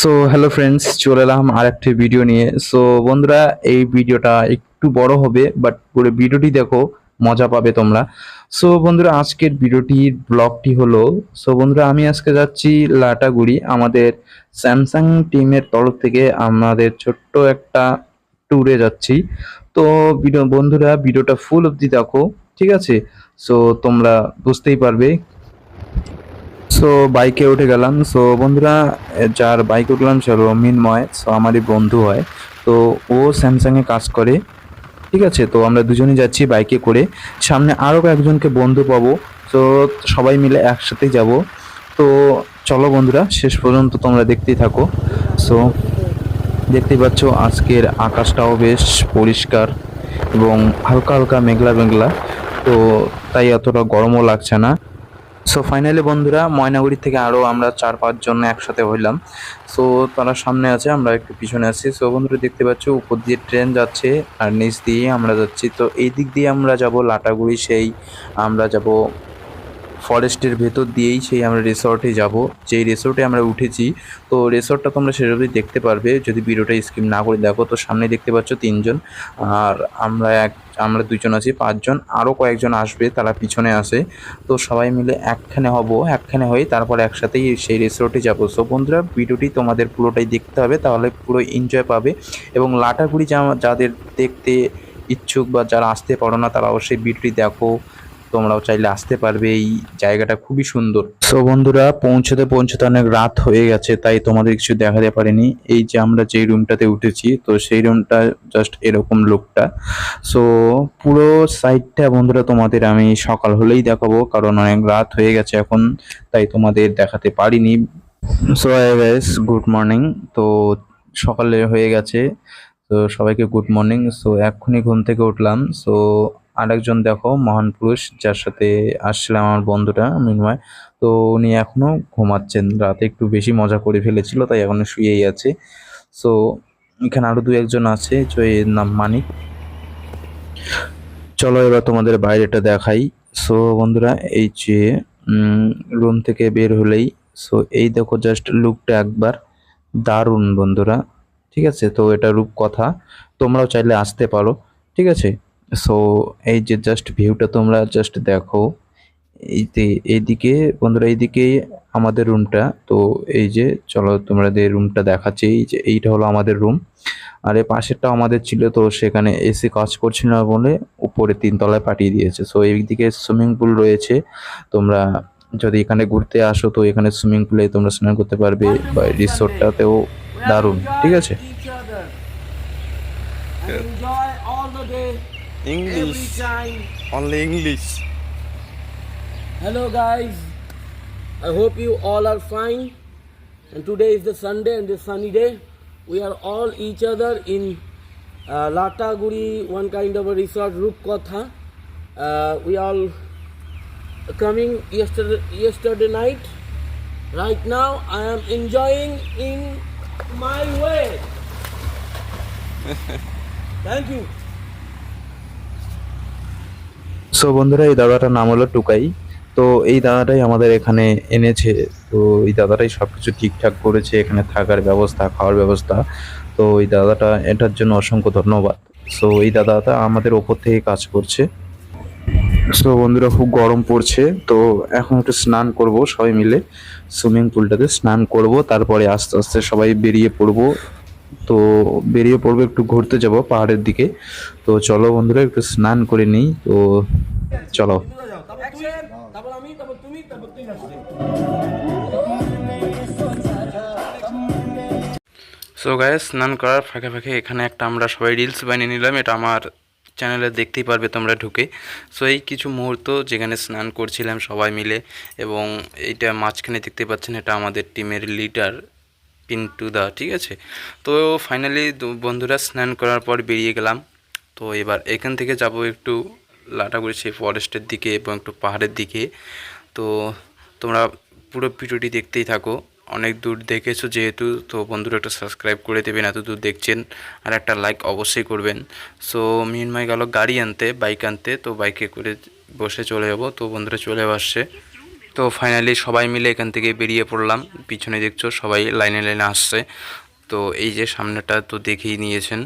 So hello friends চলে এলাম আর একটি ভিডিও নিয়ে। সো বন্ধুরা, এই ভিডিওটা একটু বড় হবে বাট পুরো ভিডিওটি দেখো, মজা পাবে তোমরা। সো বন্ধুরা, আজকের ভিডিওটির ব্লগটি হলো সো বন্ধুরা, আমি আজকে যাচ্ছি লাটাগুড়ি, আমাদের স্যামসাং টিমের তরফ থেকে আমাদের ছোট্ট একটা ট্যুরে যাচ্ছি। তো ভিডিও বন্ধুরা ভিডিওটা ফুল অবধি দেখো, ঠিক আছে? সো তোমরা বুঝতেই পারবে। সো বাইকে উঠে গেলাম। সো বন্ধুরা, যার বাইকে উঠলাম সে হলো মিনময় সো আমারই বন্ধু হয়। তো, ও স্যামসাংয়ে কাজ করে। ঠিক আছে? তো, আমরা দুজনেই যাচ্ছি বাইকে করে। সামনে আরও কয়েকজনকে বন্ধু পাবো। তো সবাই মিলে একসাথেই যাব। তো, চলো বন্ধুরা, শেষ পর্যন্ত তোমরা দেখতেই থাকো। সো দেখতেই পাচ্ছ, আজকের আকাশটাও বেশ পরিষ্কার এবং হালকা হালকা মেঘলা মেঘলা। তো, তাই অতটা গরমও লাগছে না। সো ফাইনালি বন্ধুরা, ময়নাগুড়ি থেকে আরও আমরা চার পাঁচজন একসাথে হইলাম। সো তারা সামনে আছে, আমরা একটু পিছনে আছি। সো বন্ধুরা, দেখতে পাচ্ছ, উপর দিয়ে ট্রেন যাচ্ছে আর নিচ দিয়ে আমরা যাচ্ছি। তো, এই দিক দিয়ে আমরা যাব লাটাগুড়ি, সেই আমরা যাব ফরেস্টের ভেতর দিয়েই সেই আমরা রিসর্টে যাব। যেই রিসর্টে আমরা উঠেছি, তো রিসর্টটা তোমরা সেরকমই দেখতে পারবে। যদি ভিডিওটা স্কিপ না করে দেখো, তো সামনে দেখতে পাচ্ছ তিনজন। আর আমরা এক, আমরা দুজন আছি, পাঁচজন। আরও কয়েকজন আসবে, তারা পিছনে আসে তো সবাই মিলে একখানে হব, একখানে হয়ে তারপর একসাথেই সেই রিসোর্টে যাব। সো বন্ধুরা, ভিডিওটি তোমাদের পুরোটাই দেখতে হবে, তাহলে পুরো এনজয় পাবে। এবং লাটাগুড়ি যা- যাদের দেখতে ইচ্ছুক বা যারা আসতে পারো না, তারা অবশ্যই ভিডিওটি দেখো। তোমরাও চাইলে আসতে পারবে। এই জায়গাটা খুবই সুন্দর। সো বন্ধুরা, পৌঁছতে পৌঁছতে অনেক রাত হয়ে গেছে, তাই তোমাদের কিছু দেখাতে পারিনি। এই যে আমরা যেই রুমটাতে উঠেছি, তো সেই রুমটা জাস্ট এরকম লুকটা সো পুরো সাইডটা বন্ধুরা তোমাদের আমি সকাল হলেই দেখাবো, কারণ অনেক রাত হয়ে গেছে এখন, তাই তোমাদের দেখাতে পারিনি। সো গাইস গুড মর্নিং তো সকালে হয়ে গেছে, তো সবাইকে গুড মর্নিং সো এক্ষুনি ঘুম থেকে উঠলাম। সো আরেকজন দেখো মহান পুরুষ, যার সাথে আসছিলাম আমার বন্ধুটা মিনময়। তো উনি এখনও ঘুমাচ্ছেন। রাতে একটু বেশি মজা করে ফেলেছিল, তাই এখনও শুয়েই আছে। সো এখানে আরও দু একজন আছে যে নাম মানিক। চলো এবার তোমাদের বাইরেটা দেখাই। সো বন্ধুরা, এই যে রুম থেকে বের হলেই সো এই দেখো জাস্ট লুকটা একবার। দারুণ, বন্ধুরা। ঠিক আছে? তো এটা রূপকথা। তোমরাও চাইলে আসতে পারো। ঠিক আছে? সো এই যে জাস্ট ভিউটা তোমরা জাস্ট দেখো এই এইদিকে, বন্ধুরা এইদিকে আমাদের রুমটা তো এই যে, চলো তোমাদের রুমটা দেখাচ্ছি। এই যে, এইটা হলো আমাদের রুম আর এই পাশেরটাও আমাদের ছিল, তো সেখানে এসি কাজ করছিল না বলে উপরে তিনতলায় পাঠিয়ে দিয়েছে। সো এইদিকে সুইমিং পুল রয়েছে। তোমরা যদি এখানে ঘুরতে আসো, তো এখানে সুইমিং পুলে তোমরা স্নান করতে পারবে। বা রিসোর্টটাতেও দারুণ, ঠিক আছে? Each other and enjoy all the day, every English. Only English. Hello, guys. I hope you all are fine. And today is the Sunday and the sunny day. We are all each other in uh, Lataguri, one kind of a resort, Rupkotha. Uh, we all coming yesterday, yesterday night. Right now, I am enjoying in my way. Thank you. So বন্ধুরা, এই দাদাটার নাম হলো টুকাই। তো এই দাদাটাই আমাদের এখানে এনেছে। তো এই দাদাটাই সব কিছু ঠিকঠাক করেছে, এখানে থাকার ব্যবস্থা, খাওয়ার ব্যবস্থা। তো এই দাদাটা, এটার জন্য অসংখ্য ধন্যবাদ। সো এই দাদাটা আমাদের ওপর থেকে কাজ করছে। সো বন্ধুরা, খুব গরম পড়ছে। তো এখন একটু স্নান করব সবাই মিলে। সুইমিং পুলটাতে স্নান করব, তারপরে আস্তে আস্তে সবাই বেরিয়ে পড়ব। তো বেরিয়ে পড়ব, একটু ঘুরতে যাব পাহাড়ের দিকে। তো চলো বন্ধুরা, একটু স্নান করে নিই, তো চলো। সো গায়ে স্নান করার ফাঁকে ফাঁকে এখানে একটা আমরা সবাই রিলস বানিয়ে নিলাম, এটা আমার চ্যানেলে দেখতেই পারবে তোমরা ঢুকে। সো এই কিছু মুহূর্ত যেখানে স্নান করছিলাম সবাই মিলে, এবং এইটা মাঝখানে দেখতে পাচ্ছেন, এটা আমাদের টিমের লিডার পিন্টু দা, ঠিক আছে? তো ফাইনালি বন্ধুরা স্নান করার পর বেরিয়ে গেলাম। তো এবার এখান থেকে যাব একটু লাটাগুড়ি সেই ফরেস্টের দিকে এবং একটু পাহাড়ের দিকে। তো তোমরা পুরো ভিডিওটি দেখতেই থাকো। অনেক দূর দেখেছ যেহেতু, তো বন্ধুরা একটা সাবস্ক্রাইব করে দেবেন, এত দূর দেখছেন। আর একটা লাইক অবশ্যই করবেন। সো মিনময় গেল গাড়ি আনতে বাইক আনতে। তো বাইকে করে বসে চলে যাব। তো বন্ধুরা চলে আসছে। তো ফাইনালি সবাই মিলে এখান থেকে বেরিয়ে পড়লাম। পিছনে দেখছ সবাই লাইনে লাইনে আসছে। তো এই যে সামনেটা তো দেখেই নিয়েছেন।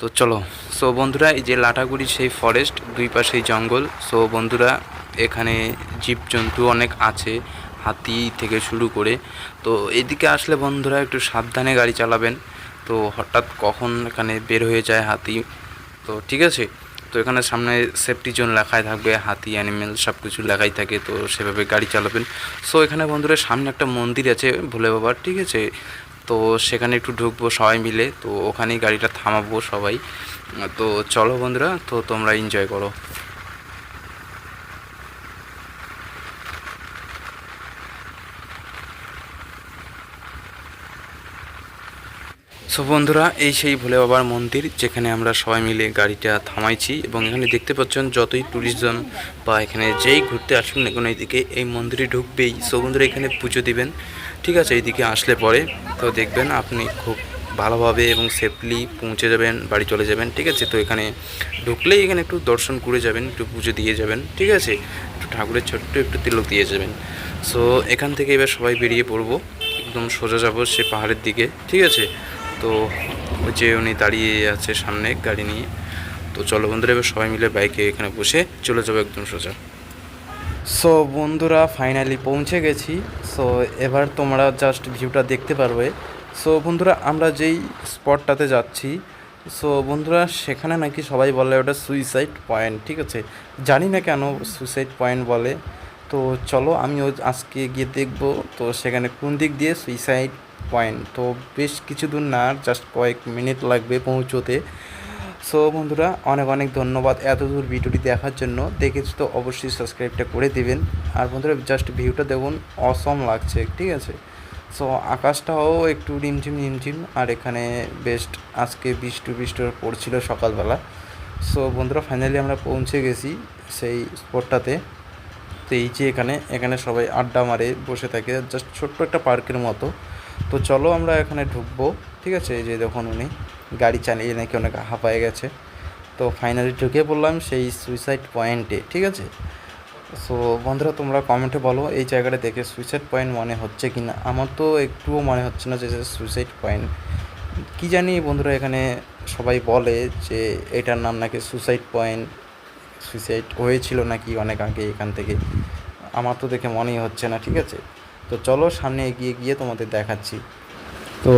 তো চলো সো বন্ধুরা এই যে লাটাগুড়ি সেই ফরেস্ট দুই পাশেই জঙ্গল। সো বন্ধুরা এখানে জীবজন্তু অনেক আছে হাতি থেকে শুরু করে। তো এদিকে আসলে বন্ধুরা একটু সাবধানে গাড়ি চালাবেন। তো হঠাৎ কখন এখানে বের হয়ে যায় হাতি? তো ঠিক আছে তো এখানে সামনে সেফটি জোন লেখাই থাকবে, হাতি অ্যানিমেল সব কিছু লেখাই থাকে, তো সেভাবে গাড়ি চালাবেন। সো এখানে বন্ধুরা সামনে একটা মন্দির আছে, ভোলে বাবার, ঠিক আছে? তো সেখানে একটু ঢুকবো সবাই মিলে, তো ওখানেই গাড়িটা থামাবো সবাই। তো চলো বন্ধুরা, তো তোমরা এনজয় করো। সো বন্ধুরা, এই সেই ভোলে বাবার মন্দির, যেখানে আমরা সবাই মিলে গাড়িটা থামাইছি এবং এখানে দেখতে পাচ্ছেন যতই ট্যুরিজম বা এখানে যেই ঘুরতে আসুন না কোনো, এইদিকে এই মন্দিরে ঢুকবেই। সো বন্ধুরা, এখানে পুজো দিবেন। ঠিক আছে, এইদিকে আসলে পরে তো দেখবেন আপনি খুব ভালোভাবে এবং সেফলি পৌঁছে যাবেন, বাড়ি চলে যাবেন। ঠিক আছে, তো এখানে ঢুকলেই এখানে একটু দর্শন করে যাবেন, একটু পুজো দিয়ে যাবেন। ঠিক আছে, একটু ঠাকুরের ছোট্ট একটু তিলক দিয়ে যাবেন। সো এখান থেকে এবার সবাই বেরিয়ে পড়ব। একদম সোজা যাব সে পাহাড়ের দিকে। ঠিক আছে তো ওই যে উনি দাঁড়িয়ে আছে সামনে গাড়ি নিয়ে। তো চলো বন্ধুরা, এবার সবাই মিলে বাইকে এখানে বসে চলে যাব একদম সোজা। সো বন্ধুরা ফাইনালি পৌঁছে গেছি। সো এবার তোমরা জাস্ট ভিউটা দেখতে পারবে। সো বন্ধুরা, আমরা যেই স্পটটাতে যাচ্ছি সো বন্ধুরা, সেখানে নাকি সবাই বলে ওটা সুইসাইড পয়েন্ট ঠিক আছে? জানি না কেন সুইসাইড পয়েন্ট বলে। তো চলো, আমিও আজকে গিয়ে দেখব। তো সেখানে কোন দিক দিয়ে সুইসাইড পয়েন্ট। তো বেশ কিছু দূর না জাস্ট কয়েক মিনিট লাগবে পৌঁছোতে। সো বন্ধুরা, অনেক অনেক ধন্যবাদ এত দূর ভিডিওটি দেখার জন্য। দেখেছি তো অবশ্যই সাবস্ক্রাইবটা করে দিবেন। আর বন্ধুরা জাস্ট ভিউটা দেখুন অসম লাগছে, ঠিক আছে? সো আকাশটাও একটু রিমঝিম রিমঝিম, আর এখানে বেস্ট আজকে বৃষ্টি বৃষ্টি পড়ছিল সকালবেলা। সো বন্ধুরা ফাইনালি আমরা পৌঁছে গেছি সেই স্পটটাতে তো এই যে এখানে এখানে সবাই আড্ডা মারে, বসে থাকে জাস্ট ছোট্ট একটা পার্কের মতো। তো চলো আমরা এখানে ঢুকবো, ঠিক আছে? এই যে দেখুন উনি গাড়ি চালিয়ে নাকি অনেক হাঁপায়ে গেছে। তো ফাইনালি ঢুকে পড়লাম সেই সুইসাইড পয়েন্টে ঠিক আছে? সো বন্ধুরা, তোমরা কমেন্টে বলো এই জায়গাটা দেখে সুইসাইড পয়েন্ট মনে হচ্ছে কি না আমার তো একটুও মনে হচ্ছে না যে সুইসাইড পয়েন্ট কি জানি বন্ধুরা, এখানে সবাই বলে যে এটার নাম নাকি সুইসাইড পয়েন্ট সুইসাইড হয়েছিল নাকি অনেক আগে এখান থেকে। আমার তো দেখে মনেই হচ্ছে না, ঠিক আছে? তো চলো সামনে এগিয়ে গিয়ে তোমাদের দেখাচ্ছি। তো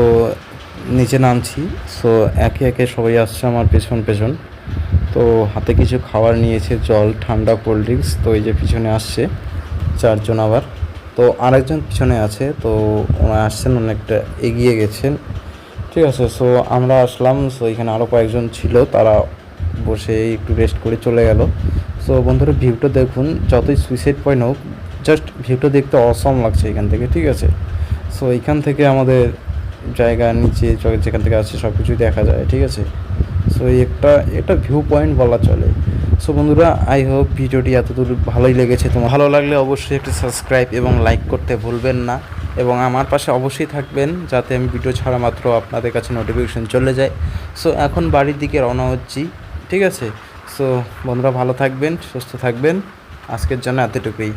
নিচে নামছি সো একে একে সবাই আসছে আমার পেছন পেছন। তো হাতে কিছু খাবার নিয়েছে, জল, ঠান্ডা কোল্ড ড্রিঙ্কস তো এই যে পিছনে আসছে চারজন আবার। তো আরেকজন পিছনে আছে, তো ওনারা আসছেন, অনেকটা এগিয়ে গেছেন। ঠিক আছে সো আমরা আসলাম সো এখানে আরও কয়েকজন ছিল, তারা বসে একটু রেস্ট করে চলে গেল। সো বন্ধুরা ভিউটা দেখুন, যতই সুইসাইড পয়েন্ট হোক জাস্ট ভিউটা দেখতে অসম লাগছে এখান থেকে, ঠিক আছে? সো এখান থেকে আমাদের জায়গা নিচে যেখান থেকে আসছে সব কিছুই দেখা যায়, ঠিক আছে? সো একটা একটা ভিউ পয়েন্ট বলা চলে। সো বন্ধুরা আই হোপ ভিডিওটি এতদূর ভালোই লেগেছে তোমার। ভালো লাগলে অবশ্যই একটু সাবস্ক্রাইব এবং লাইক করতে ভুলবেন না। এবং আমার পাশে অবশ্যই থাকবেন যাতে আমি ভিডিও ছাড়া মাত্র আপনাদের কাছে নোটিফিকেশন চলে যায়। সো এখন বাড়ির দিকে রওনা হচ্ছি, ঠিক আছে? সো বন্ধুরা, ভালো থাকবেন, সুস্থ থাকবেন। আজকের জন্য এতটুকুই।